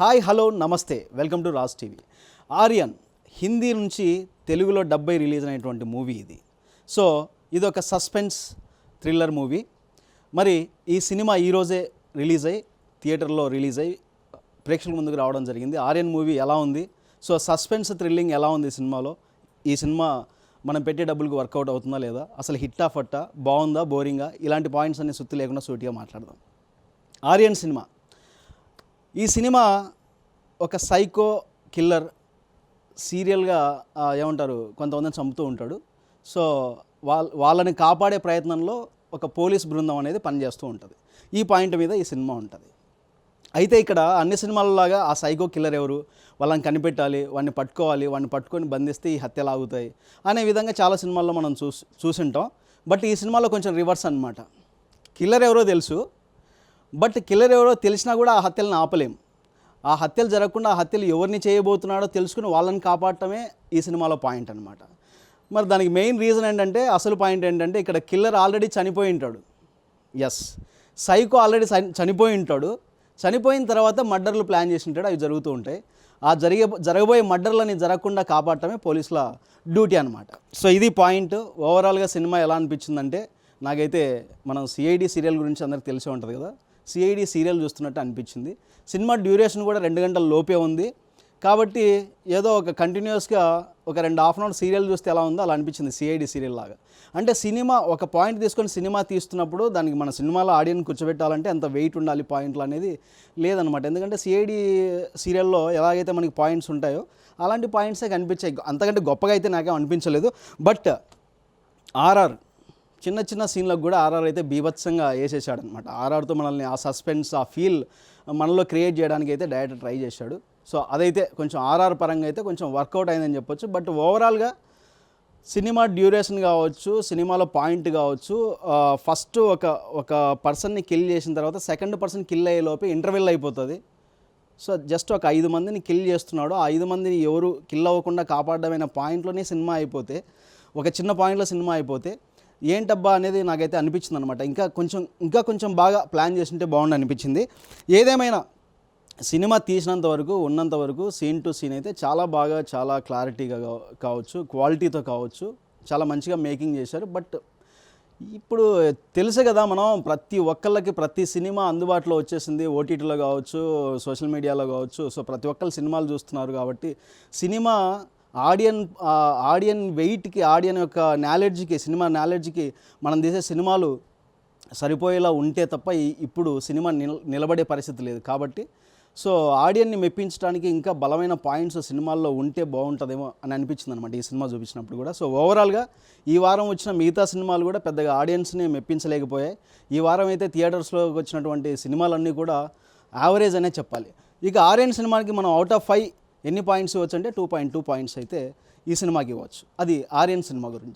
Hi hello నమస్తే. Welcome to Raj TV. Aryan Hindi నుంచి తెలుగులో డెబ్బై రిలీజ్ అయినటువంటి మూవీ ఇది. సో ఇది ఒక సస్పెన్స్ థ్రిల్లర్ మూవీ. మరి ఈ సినిమా ఈరోజే రిలీజ్ అయ్యి థియేటర్లో రిలీజ్ అయ్యి ప్రేక్షకుల ముందుకు రావడం జరిగింది. ఆర్యన్ మూవీ ఎలా ఉంది? సో సస్పెన్స్ థ్రిల్లింగ్ ఎలా ఉంది సినిమాలో? ఈ సినిమా మనం పెట్టే డబ్బులకు వర్కౌట్ అవుతుందా లేదా? అసలు హిట్టా ఫట్టా? బాగుందా? బోరింగా? ఇలాంటి పాయింట్స్ అన్ని సుత్తి లేకుండా సూటిగా మాట్లాడదాం. ఆర్యన్ సినిమా. ఈ సినిమా ఒక సైకో కిల్లర్ సీరియల్గా ఏమంటారు కొంతమందిని చంపుతూ ఉంటాడు. సో వాళ్ళ వాళ్ళని కాపాడే ప్రయత్నంలో ఒక పోలీస్ బృందం అనేది పనిచేస్తూ ఉంటుంది. ఈ పాయింట్ మీద ఈ సినిమా ఉంటుంది. అయితే ఇక్కడ అన్ని సినిమాలలాగా ఆ సైకో కిల్లర్ ఎవరు? వాళ్ళని కనిపెట్టాలి వాడిని పట్టుకోవాలి వాడిని పట్టుకొని బంధిస్తే ఈ హత్యలు ఆగుతాయి అనే విధంగా చాలా సినిమాల్లో మనం చూసి చూసింటాం. బట్ ఈ సినిమాలో కొంచెం రివర్స్ అన్నమాట. కిల్లర్ ఎవరో తెలుసు బట్ కిల్లర్ ఎవరో తెలిసినా కూడా ఆ హత్యలను ఆపలేం. ఆ హత్యలు జరగకుండా ఆ హత్యలు ఎవరిని చేయబోతున్నాడో తెలుసుకుని వాళ్ళని కాపాడటమే ఈ సినిమాలో పాయింట్ అనమాట మరి దానికి మెయిన్ రీజన్ ఏంటంటే అసలు పాయింట్ ఏంటంటే ఇక్కడ కిల్లర్ ఆల్రెడీ చనిపోయి ఉంటాడు. ఎస్ సైకో ఆల్రెడీ చనిపోయి ఉంటాడు. చనిపోయిన తర్వాత మర్డర్లు ప్లాన్ చేసి ఉంటాడు. అవి జరుగుతూ ఉంటాయి. ఆ జరిగే జరగబోయే మర్డర్లని జరగకుండా కాపాడటమే పోలీసుల డ్యూటీ అనమాట సో ఇది పాయింట్. ఓవరాల్గా సినిమా ఎలా అనిపించిందంటే నాకైతే మనం సిఐడి సీరియల్ గురించి అందరికి తెలిసే ఉంటుంది కదా. సిఐడి సీరియల్ చూస్తున్నట్టు అనిపించింది. సినిమా డ్యూరేషన్ కూడా రెండు గంటల లోపే ఉంది. కాబట్టి ఏదో ఒక కంటిన్యూస్గా ఒక రెండు హాఫ్ అన్ అవర్ సీరియల్ చూస్తే ఎలా ఉందో అలా అనిపించింది సిఐడి సీరియల్ లాగా. అంటే సినిమా ఒక పాయింట్ తీసుకొని సినిమా తీస్తున్నప్పుడు దానికి మన సినిమాలో ఆడియన్స్ కూర్చోబెట్టాలంటే ఎంత వెయిట్ ఉండాలి పాయింట్లు అనేది లేదనమాట ఎందుకంటే సిఐడి సీరియల్లో ఎలాగైతే మనకి పాయింట్స్ ఉంటాయో అలాంటి పాయింట్సే కనిపించాయి అంతకంటే గొప్పగా అయితే నాకేం అనిపించలేదు. బట్ ఆర్ఆర్ చిన్న చిన్న సీన్లకు కూడా ఆర్ఆర్ అయితే బీభత్సంగా వేసేసాడు అనమాట ఆర్ఆర్తో మనల్ని ఆ సస్పెన్స్ ఆ ఫీల్ మనలో క్రియేట్ చేయడానికి అయితే డైరెక్టర్ ట్రై చేశాడు. సో అదైతే కొంచెం ఆర్ఆర్ పరంగా అయితే కొంచెం వర్కౌట్ అయిందని చెప్పొచ్చు. బట్ ఓవరాల్గా సినిమా డ్యూరేషన్ కావచ్చు సినిమాలో పాయింట్ కావచ్చు ఫస్ట్ ఒక ఒక పర్సన్ని కిల్ చేసిన తర్వాత సెకండ్ పర్సన్ కిల్ అయ్యే లోపే ఇంటర్వెల్ అయిపోతుంది. సో జస్ట్ ఒక ఐదు మందిని కిల్ చేస్తున్నాడు. ఆ ఐదు మందిని ఎవరు కిల్ అవ్వకుండా కాపాడమైన పాయింట్లోనే సినిమా అయిపోతే ఒక చిన్న పాయింట్లో సినిమా అయిపోతే ఏంటబ్బా అనేది నాకైతే అనిపించింది అనమాట ఇంకా కొంచెం ఇంకా కొంచెం బాగా ప్లాన్ చేసింటే బాగుండు అనిపించింది. ఏదేమైనా సినిమా తీసినంత వరకు ఉన్నంత వరకు సీన్ టు సీన్ అయితే చాలా బాగా చాలా క్లారిటీగా కావచ్చు క్వాలిటీతో కావచ్చు. చాలా మంచిగా మేకింగ్ చేశారు. బట్ ఇప్పుడు తెలుసే కదా మనం ప్రతి ఒక్కళ్ళకి ప్రతి సినిమా అందుబాటులో వచ్చేసింది. ఓటీటీలో కావచ్చు సోషల్ మీడియాలో కావచ్చు. సో ప్రతి ఒక్కళ్ళు సినిమాలు చూస్తున్నారు కాబట్టి సినిమా ఆడియన్ ఆడియన్ వెయిట్కి ఆడియన్ యొక్క నాలెడ్జ్కి సినిమా నాలెడ్జ్కి మనం తీసే సినిమాలు సరిపోయేలా ఉంటే తప్ప ఇప్పుడు సినిమా నిల నిలబడే పరిస్థితి లేదు కాబట్టి. సో ఆడియన్ని మెప్పించడానికి ఇంకా బలమైన పాయింట్స్ సినిమాల్లో ఉంటే బాగుంటుందేమో అని అనిపించింది అనమాట ఈ సినిమా చూపించినప్పుడు కూడా. సో ఓవరాల్గా ఈ వారం వచ్చిన మిగతా సినిమాలు కూడా పెద్దగా ఆడియన్స్ని మెప్పించలేకపోయాయి. ఈ వారం అయితే థియేటర్స్లోకి వచ్చినటువంటి సినిమాలన్నీ కూడా యావరేజ్ అనే చెప్పాలి. ఇక ఆర్యన్ సినిమాకి మనం అవుట్ ఆఫ్ ఫైవ్ ఎన్ని పాయింట్స్ ఇవ్వచ్చు అంటే టూ పాయింట్ టూ పాయింట్స్ అయితే ఈ సినిమాకి ఇవ్వచ్చు. అది ఆర్యన్ సినిమా గురించి.